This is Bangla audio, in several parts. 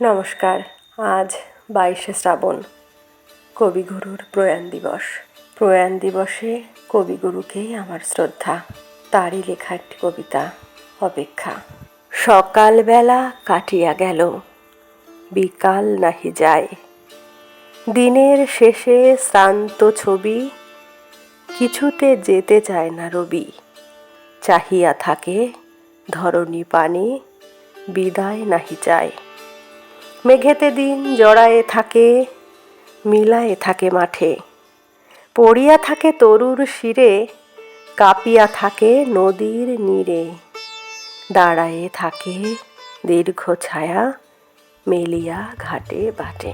নমস্কার, আজ বাইশে শ্রাবণ, কবিগুরুর প্রয়াণ দিবস। প্রয়াণ দিবসে কবিগুরুকেই আমার শ্রদ্ধা, তারই লেখা একটি কবিতা, অপেক্ষা। সকালবেলা কাটিয়া গেল, বিকাল নাহি যায়। দিনের শেষে শ্রান্ত ছবি, কিছুতে যেতে চায় না রবি। চাহিয়া থাকে ধরণী পানে, বিদায় নাহি চায় মেঘেতে দিন জড়ায়ে থাকে, মিলায়ে থাকে মাঠে। পড়িয়া থাকে তরুর শিরে, কাঁপিয়া থাকে নদীর নীরে। দাঁড়ায়ে থাকে দীর্ঘ ছায়া, মেলিয়া ঘাটে বাটে।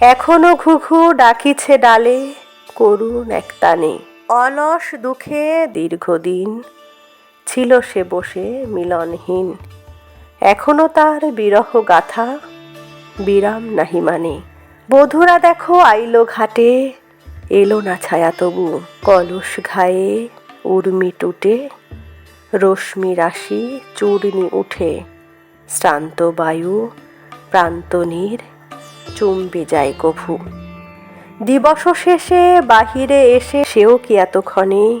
এখনও ঘুঘু ডাকিছে ডালে, করুণ এক টানে। অলস দুঃখে দীর্ঘদিন, ছিল সে বসে মিলনহীন। এখনও তার বিরহ গাথা বিরাম নাহি মানে। বধুরা দেখো আইলো ঘাটে, এলো না ছায়া তবু কলস ঘায়ে, উর্মি টুটে, রশ্মি রাশি, চূর্ণি উঠে। শ্রান্ত বায়ু প্রান্তনীর চুম্বে যায় কভু। দিবস শেষে বাহিরে এসে সেও কি এতক্ষণে?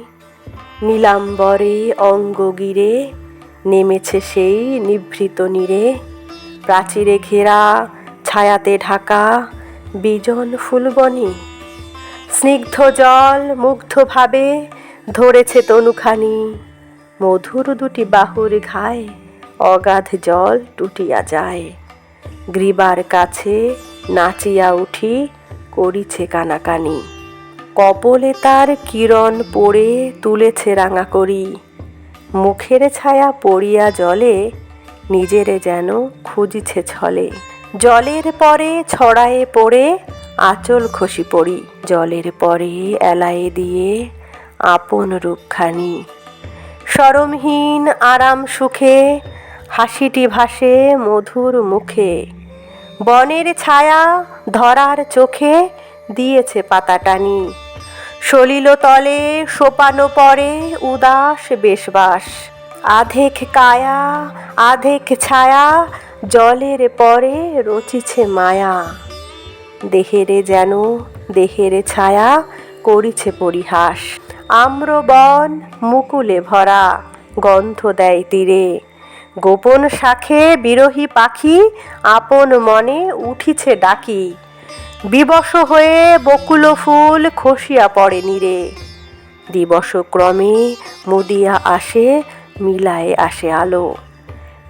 নীলাম্বরে অঙ্গগিরে, নেমেছে সেই নিভৃত নীরে। প্রাচীরে ঘেরা ছায়াতে ঢাকা বিজন ফুলবনি। স্নিগ্ধ জল মুগ্ধভাবে ধরেছে তনুখানি। মধুর দুটি বাহুর ঘায় অগাধ জল টুটিয়া যায়। গ্রীবার কাছে নাচিয়া উঠি করিছে কানাকানি। কপলে তার কিরণ পড়ে তুলেছে রাঙা করি মুখের ছায়া পড়িয়া জলে নিজেরে যেন খুঁজিছে ছলে। জলের পরে ছড়ায়ে পড়ে, আঁচল খসি পড়ি। জলের পরে এলায়ে দিয়ে আপন রূপখানি। সরমহীন আরাম সুখে, হাসিটি ভাসে মধুর মুখে। বনের ছায়া ধরার চোখে দিয়েছে পাতা টানি। সলিল তলে সোপানো পরে উদাস বেশবাস। আধেক কায়া, আধেক ছায়া জলের পরে রচিছে মায়া। দেহেরে যেন, দেহেরে ছায়া করিছে পরিহাস। আম্র বন মুকুলে ভরা গন্ধ দেয় তীরে। গোপন শাখে বিরহী পাখি আপন মনে উঠিছে ডাকি। বিবশ হয়ে বকুল ফুল খসিয়া পড়ে নীরে। দিবস ক্রমে মুদিয়া আসে, মিলায়ে আসে আলো।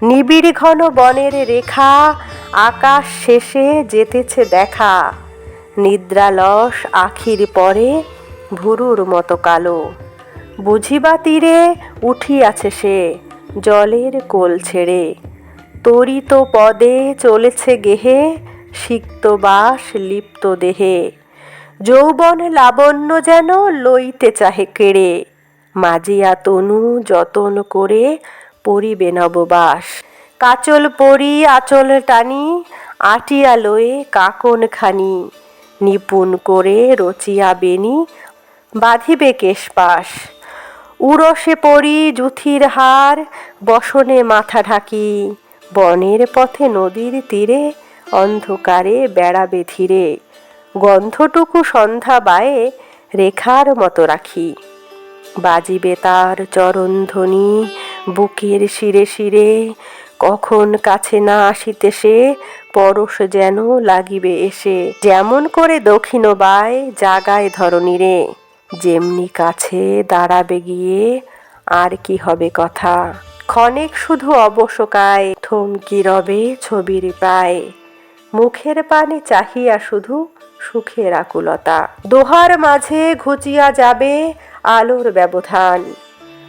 নিবিড় ঘন বনের রেখা, আকাশ শেষে যেতেছে দেখা। নিদ্রালস আখির পরে ভুরুর মতো কালো। বুঝিবা তীরে উঠিয়াছে সে জলের কোল ছেড়ে। তরিত পদে চলেছে গেহে, সিক্ত বাস লিপ্ত দেহে। যৌবন লাবণ্য যেন লইতে চাহে কেড়ে। মাজিয়া তনু যতন করে পরিবে নববাস। কাচল পরি আচল টানি, আটিয়া লয়ে কাকন খানি। নিপুণ করে রচিয়া বেনি, বাঁধিবে কেশপাশ উরসে পড়ি জুথির হার, বসনে মাথা ঢাকি। বনের পথে নদীর তীরে, অন্ধকারে বেড়াবে ধীরে। গন্ধটুকু সন্ধ্যা বায়ে রেখার মতো রাখি। বাজিবে তার চরণধ্বনি বুকের শিরে শিরে, কখন কাছে না আসিতে সে, পরশ যেন লাগিবে এসে। যেমন করে দক্ষিণ বায় জাগায় ধরণীরে যেমনি কাছে দাঁড়াবে গিয়ে, আর কি হবে কথা? ক্ষণেক শুধু অবশকায় থমকি রবে ছবির প্রায় মুখের পানে চাহিয়া শুধু সুখের আকুলতা। দোহার মাঝে ঘুচিয়া যাবে আলোর ব্যবধান।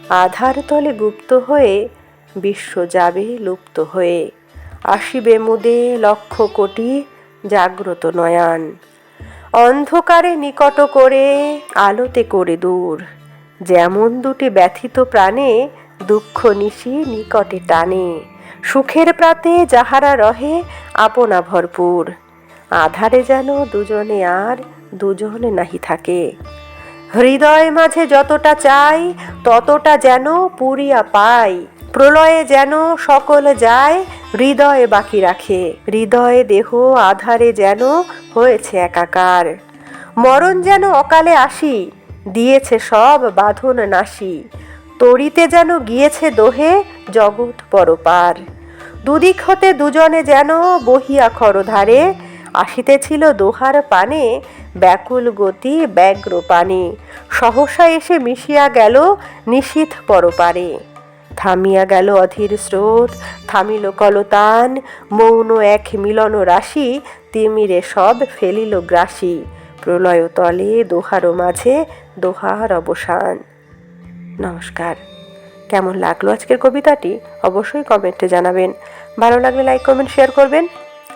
আধার তলে গুপ্ত হয়ে বিশ্ব যাবে লুপ্ত হয়ে। আসিবে মুদে লক্ষ কোটি জাগ্রত নয়ান। অন্ধকারে নিকট করে, আলোতে করে দূর। যেমন দুটি ব্যথিত প্রাণে দুঃখ নিশি নিকটে টানে। সুখের প্রাতে যাহারা রহে, আপনা ভরপুর। আধারে যেন দুজনে আর দুজনে নাহি থাকে। হৃদয় মাঝে যতটা চাই, ততটা যেন পুরিয়া পাই। প্রলয়ে যেন সকল যায়, হৃদয়ে বাকি রাখে। হৃদয়ে দেহ আধারে যেন হয়েছে একাকার। মরণ যেন অকালে আসি, দিয়েছে সব বাঁধন নাশি। তরিতে যেন গিয়েছে দোহে জগৎ পরপার। দুদিক হতে দুজনে যেন বহিয়া খরধারে, আসিতেছিল দোহার পানে ব্যাকুল গতি, ব্যগ্র পানে। সহসা এসে মিশিয়া গেল নিশীথ পরপারে। থামিয়া গেল অধীর স্রোত, থামিল কলতান, মৌন এক মিলন রাশি, তিমিরে সব ফেলিল গ্রাসী। প্রলয় তলে দোহারো মাঝে দোহার অবসান। নমস্কার। কেমন লাগল আজকের কবিতাটি? অবশ্যই কমেন্টে জানাবেন। ভালো লাগলে লাইক, কমেন্ট, শেয়ার করবেন।